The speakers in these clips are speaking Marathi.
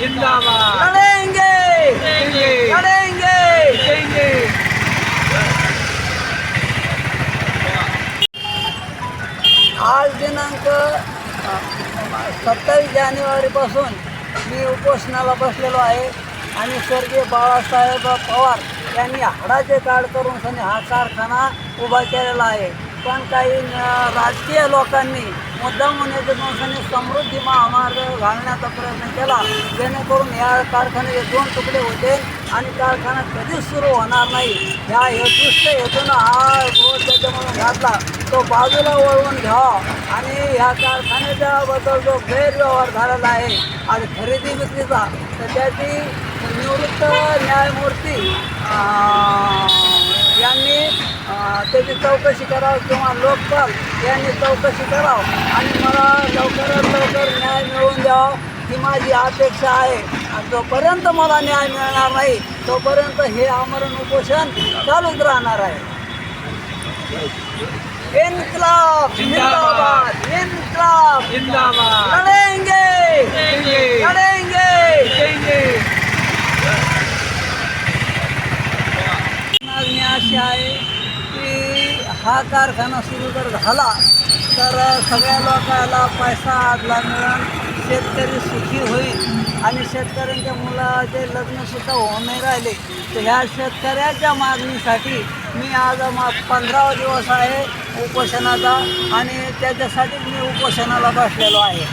जिंदाबाद. आज दिनांक सत्तावीस जानेवारीपासून मी उपोषणाला बसलेलो आहे आणि स्वर्गीय बाळासाहेब पवार यांनी हाडाचे कार्ड करून सनी हा कारखाना उभा केलेला आहे. पण काही राजकीय लोकांनी मुद्दाम होण्याचे माणसांनी समृद्धी महामार्ग घालण्याचा प्रयत्न केला. जेणेकरून या कारखान्याचे दोन तुकडे होते आणि कारखाना कधीच सुरू होणार नाही. ह्या हेतुष्ट हेतून हा रोज त्याच्यामधून घातला. तो बाजूला वळवून घ्यावा आणि ह्या कारखान्याच्या बद्दल जो गैरव्यवहार झालेला आहे आज खरेदी विक्रीचा तर त्याची निवृत्त न्यायमूर्ती यांनी त्याची चौकशी करावं किंवा लोकपाल यांनी चौकशी करावं आणि मला लवकरात लवकर न्याय मिळवून द्यावा ही माझी अपेक्षा आहे. आणि जोपर्यंत मला न्याय मिळणार नाही तोपर्यंत हे आमरण उपोषण चालूच राहणार आहे. इन्कलाब जिंदाबाद. इन्कलाब. जिंदाबाद. आहे की हा कारखाना सुरू जर झाला तर सगळ्या लोकांना पैसा आदला मिळून शेतकरी सुखी होईल. आणि शेतकऱ्यांच्या मुलाचे लग्नसुद्धा होऊन नाही राहिले. तर ह्या शेतकऱ्याच्या मागणीसाठी मी आज मा पंधरावा दिवस आहे उपोषणाचा आणि त्याच्यासाठीच मी उपोषणाला बसलेलो आहे.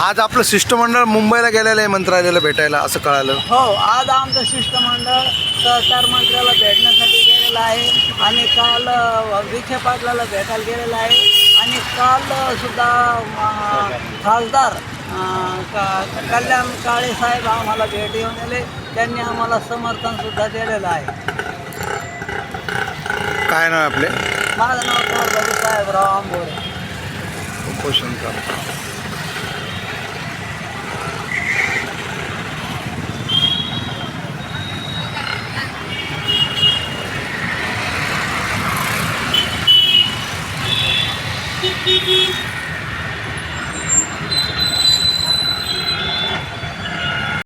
आज आपलं शिष्टमंडळ मुंबईला गेलेलं आहे मंत्रालयाला भेटायला असं कळालं. हो आज आमचं शिष्टमंडळ सहकार मंत्र्याला भेटण्यासाठी गेलेलं आहे आणि काल अ, विखे पाटलाला भेटायला गेलेलं आहे. आणि काल अ, सुद्धा अ, खासदार अ, का- कल्याण काळे साहेब आम्हाला भेट येऊन गेले त्यांनी आम्हाला समर्थनसुद्धा दिलेलं आहे. काय नाव आहे आपले? माझं नाव साहेबराव आंबोरे उपोषण करता.